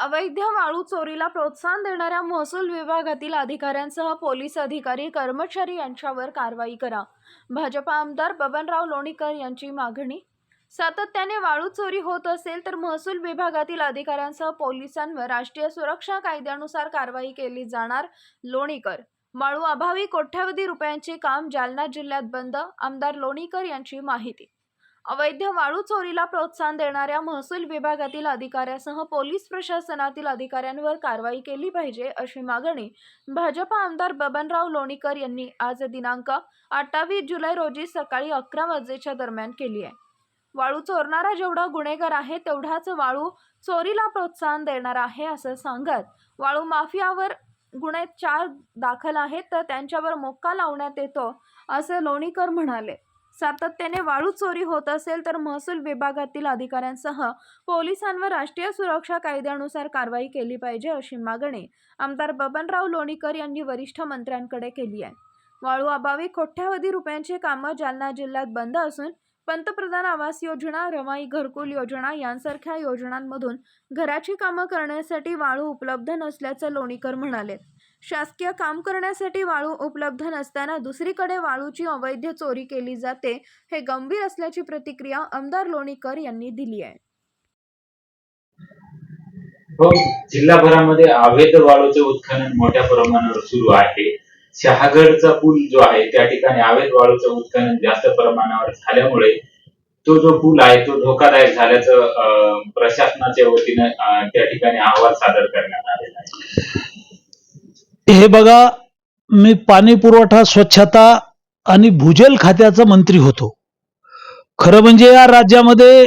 अवैध वाळू चोरीला प्रोत्साहन देणाऱ्या महसूल विभागातील अधिकाऱ्यांसह पोलीस अधिकारी कर्मचारी यांच्यावर कारवाई करा. भाजपा आमदार बबनराव लोणीकर यांची मागणी. सातत्याने वाळू चोरी होत असेल तर महसूल विभागातील अधिकाऱ्यांसह पोलिसांवर राष्ट्रीय सुरक्षा कायद्यानुसार कारवाई केली जाणार लोणीकर. वाळू अभावी कोट्यावधी रुपयांचे काम जालना जिल्ह्यात बंद आमदार लोणीकर यांची माहिती. अवैध वाळू चोरीला प्रोत्साहन देणाऱ्या महसूल विभागातील अधिकाऱ्यासह पोलीस प्रशासनातील अधिकाऱ्यांवर कारवाई केली पाहिजे अशी मागणी भाजपा आमदार बबनराव लोणीकर यांनी आज दिनांक अठ्ठावीस जुलै रोजी सकाळी अकरा वाजेच्या दरम्यान केली आहे. वाळू चोरणारा जेवढा गुन्हेगार आहे तेवढाच वाळू चोरीला प्रोत्साहन देणार आहे असं सांगत वाळू माफियावर गुन्हे चार दाखल आहेत तर त्यांच्यावर मोक्का लावण्यात येतो असे लोणीकर म्हणाले. सातत्याने वाळू चोरी होत असेल तर महसूल विभागातील अधिकाऱ्यांसह पोलिसांवर राष्ट्रीय सुरक्षा कायद्यानुसार कारवाई केली पाहिजे अशी मागणी आमदार बबनराव लोणीकर यांनी वरिष्ठ मंत्र्यांकडे केली आहे. वाळू अभावी कोट्यावधी रुपयांची कामं जालना जिल्ह्यात बंद असून पंतप्रधान आवास योजना रमाई घरकुल योजना यांसारख्या योजनांमधून घराची कामं करण्यासाठी वाळू उपलब्ध नसल्याचं लोणीकर म्हणाले. शासकीय काम करण्यासाठी वाळू उपलब्ध नसताना दुसरीकडे वाळूची अवैध चोरी केली जाते हे गंभीर असल्याची प्रतिक्रिया आमदार लोणीकर यांनी दिली आहे. हो जिल्हाभरामध्ये अवैध वाळूचे उत्खनन मोठ्या प्रमाणावर सुरू आहे. शहागडचा पूल जो आहे त्या ठिकाणी अवैध वाळूचं उत्खनन जास्त प्रमाणावर झाल्यामुळे तो जो पूल आहे तो धोकादायक झाल्याचं प्रशासनाच्या वतीनं त्या ठिकाणी अहवाल सादर करण्यात आलेला आहे. हे बघा मी पाणी पुरवठा स्वच्छता आणि भूजल खात्याचा मंत्री होतो. खरं म्हणजे या राज्यामध्ये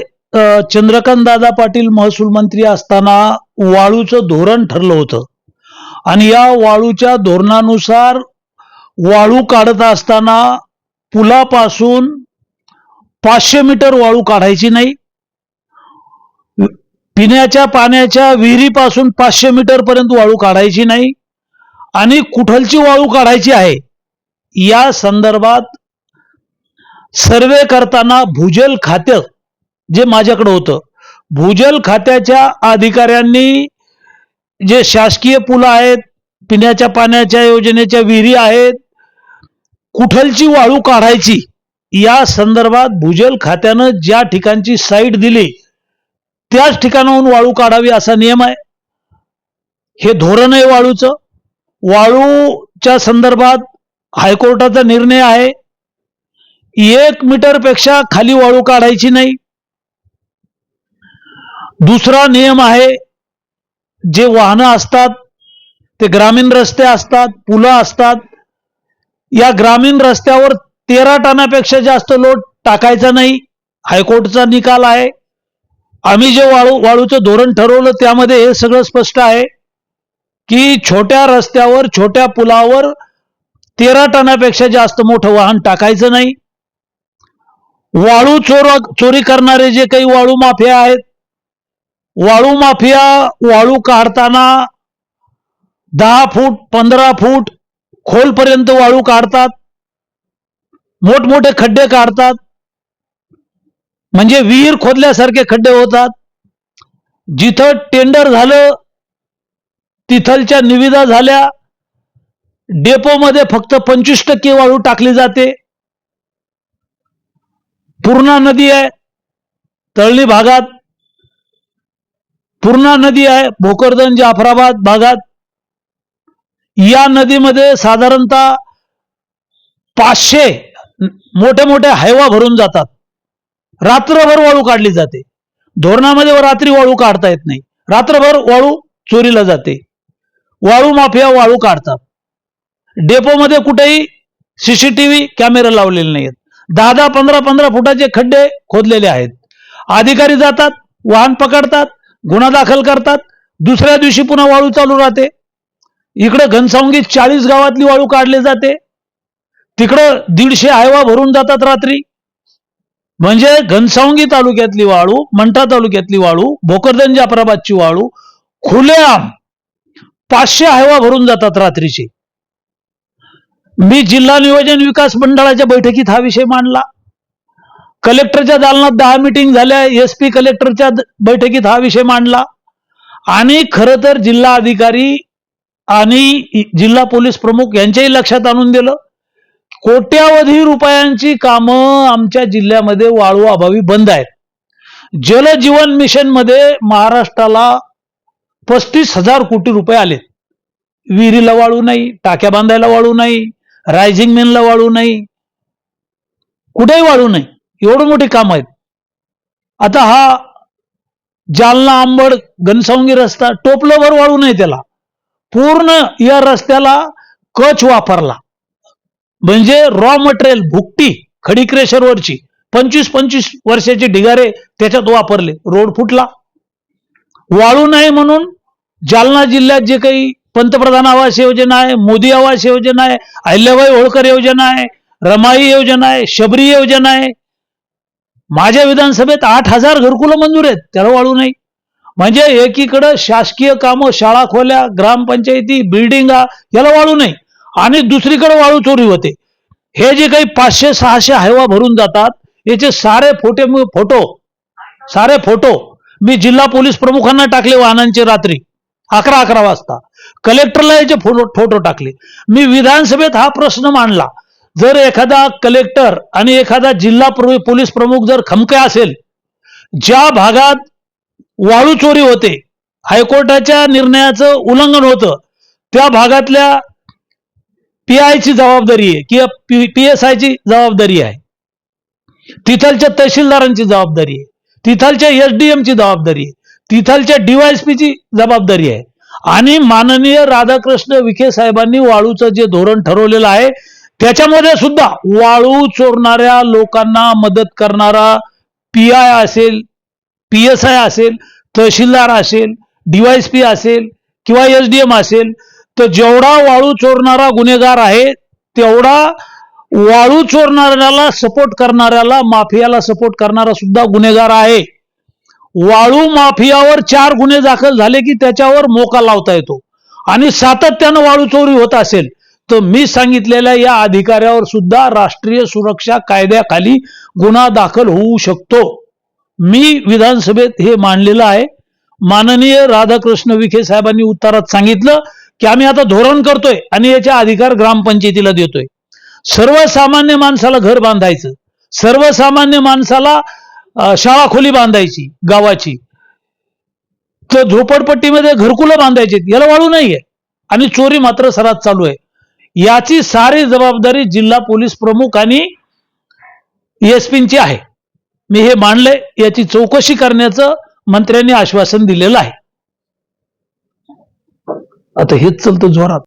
चंद्रकांत दादा पाटील महसूल मंत्री असताना वाळूचं धोरण ठरलं होतं. आणि या वाळूच्या धोरणानुसार वाळू काढत असताना पुलापासून पाचशे मीटर वाळू काढायची नाही. पिण्याच्या पाण्याच्या विहिरीपासून पाचशे मीटर पर्यंत वाळू काढायची नाही. आणि कुठलची वाळू काढायची आहे? या संदर्भात सर्वे करताना भूजल खातं जे माझ्याकडे होतं भूजल खात्याच्या अधिकाऱ्यांनी जे शासकीय पुलं आहेत पिण्याच्या पाण्याच्या योजनेच्या विहिरी आहेत कुठलची वाळू काढायची या संदर्भात भूजल खात्यानं ज्या ठिकाणची साईट दिली त्याच ठिकाणाहून वाळू काढावी असा नियम आहे. हे धोरण आहे वाळूचं. वाळूच्या संदर्भात हायकोर्टाचा निर्णय आहे. एक मीटरपेक्षा खाली वाळू काढायची नाही. दुसरा नियम आहे जे वाहनं असतात ते ग्रामीण रस्ते असतात पुलं असतात. या ग्रामीण रस्त्यावर तेरा टनापेक्षा जास्त लोड टाकायचा नाही. हायकोर्टचा निकाल आहे. आम्ही जे वाळू वाळूचं धोरण ठरवलं त्यामध्ये हे सगळं स्पष्ट आहे. की छोट्या रस्त्यावर छोट्या पुलावर तेरा टनापेक्षा जास्त मोठं वाहन टाकायचं नाही. वाळू चोर चोरी करणारे जे काही वाळू माफिया आहेत वाळू माफिया वाळू काढताना दहा फूट पंधरा फूट खोलपर्यंत वाळू काढतात मोठमोठे खड्डे काढतात म्हणजे विहीर खोदल्यासारखे खड्डे होतात. जिथं टेंडर झालं तिथलच्या निविदा झाल्या. डेपोमध्ये फक्त पंचवीस टक्के वाळू टाकली जाते. पूर्णा नदी आहे तळणी भागात. पूर्णा नदी आहे भोकरदन जाफराबाद भागात. या नदीमध्ये साधारणतः पाचशे मोठे मोठे हायवा भरून जातात. रात्रभर वाळू काढली जाते. धोरणामध्ये रात्री वाळू काढता येत नाही. रात्रभर वाळू चोरीला जाते. वाळू माफिया वाळू काढतात. डेपोमध्ये कुठेही सीसीटीव्ही कॅमेरे लावलेले नाहीत दहा दहा पंधरा पंधरा फुटाचे खड्डे खोदलेले आहेत. अधिकारी जातात वाहन पकडतात गुन्हा दाखल करतात. दुसऱ्या दिवशी पुन्हा वाळू चालू राहते. इकडं घनसावंगी चाळीस गावातली वाळू काढले जाते. तिकडं दीडशे हायवा भरून जातात रात्री. म्हणजे घनसावंगी तालुक्यातली वाळू मंठा तालुक्यातली वाळू भोकरदन जाफराबादची वाळू खुलेआम पाचशे हायवा भरून जातात रात्रीची. मी जिल्हा नियोजन विकास मंडळाच्या बैठकीत हा विषय मांडला. कलेक्टरच्या दालनात दहा मिटिंग झाल्या एस पी कलेक्टरच्या बैठकीत हा विषय मांडला. आणि खरं तर जिल्हा अधिकारी आणि जिल्हा पोलीस प्रमुख यांच्याही लक्षात आणून दिलं कोट्यावधी रुपयांची कामं आमच्या जिल्ह्यामध्ये वाळू अभावी बंद आहेत. जलजीवन मिशनमध्ये महाराष्ट्राला पस्तीस हजार कोटी रुपये आलेत विहिरीला वाळू नाही टाक्या बांधायला वाळू नाही रायझिंग मेनला वाळू नाही. कुठेही वाळू नाही. एवढं मोठी काम आहेत. आता हा जालना आंबड घनसावंगी रस्ता टोपलंभर वाळू नाही त्याला. पूर्ण या रस्त्याला कच वापरला. म्हणजे रॉ मटेरियल भुकटी खडी क्रेशरवरची पंचवीस पंचवीस वर्षाचे ढिगारे त्याच्यात वापरले. रोड फुटला. वाळू नाही म्हणून जालना जिल्ह्यात जे काही पंतप्रधान आवास योजना आहे मोदी आवास योजना आहे अहिल्याबाई होळकर योजना आहे रमाई योजना आहे शबरी योजना आहे माझ्या विधानसभेत आठ हजार घरकुलं मंजूर आहेत त्याला वाळू नाही. म्हणजे एकीकडं शासकीय कामं शाळा खोल्या ग्रामपंचायती बिल्डिंगा याला वाळू नाही. आणि दुसरीकडे वाळू चोरी होते. हे जे काही पाचशे सहाशे हायवा भरून जातात याचे सारे फोटे फोटो सारे फोटो मी जिल्हा पोलीस प्रमुखांना टाकले वाहनांचे रात्री अकरा अकरा वाजता. कलेक्टरला याचे फोटो फोटो टाकले. मी विधानसभेत हा प्रश्न मांडला. जर एखादा कलेक्टर आणि एखादा जिल्हा पोलीस प्रमुख जर खमके असेल ज्या भागात वाळू चोरी होते हायकोर्टाच्या निर्णयाचं उल्लंघन होतं त्या भागातल्या पी ची जबाबदारी आहे किंवा पी एस आयची जबाबदारी आहे. तिथलच्या तहसीलदारांची जबाबदारी आहे. तिथलच्या एस डी ची जबाबदारी आहे. तिथालच्या ची जबाबदारी आहे. आणि माननीय राधाकृष्ण विखे साहेबांनी वाळूचं जे धोरण ठरवलेलं आहे त्याच्यामध्ये सुद्धा वाळू चोरणाऱ्या लोकांना मदत करणारा पी आय असेल पी एस आय असेल तहसीलदार असेल डीवायएसपी असेल किंवा एस डी एम असेल तर जेवढा वाळू चोरणारा गुन्हेगार आहे तेवढा वाळू चोरणाऱ्याला सपोर्ट करणाऱ्याला माफियाला सपोर्ट करणारा सुद्धा गुन्हेगार आहे. वाळू माफियावर चार गुन्हे दाखल झाले की त्याच्यावर मोका लावता येतो. आणि सातत्यानं वाळू चोरी होत असेल तर मी सांगितलेल्या या अधिकाऱ्यावर सुद्धा राष्ट्रीय सुरक्षा कायद्याखाली गुन्हा दाखल होऊ शकतो. मी विधानसभेत हे मांडलेलं आहे. माननीय राधाकृष्ण विखे साहेबांनी उत्तरात सांगितलं की आम्ही आता धोरण करतोय आणि याचे अधिकार ग्रामपंचायतीला देतोय. सर्वसामान्य माणसाला घर बांधायचं सर्वसामान्य माणसाला शाळा खोली बांधायची गावाची. तर झोपडपट्टीमध्ये घरकुलं बांधायची याला वाळू नाहीये. आणि चोरी मात्र सरात चालू आहे. याची सारी जबाबदारी जिल्हा पोलीस प्रमुख आणि एसपींची आहे. मी हे मांडलंय याची चौकशी करण्याचं मंत्र्यांनी आश्वासन दिलेलं आहे. आता हेच चलतं जोरात.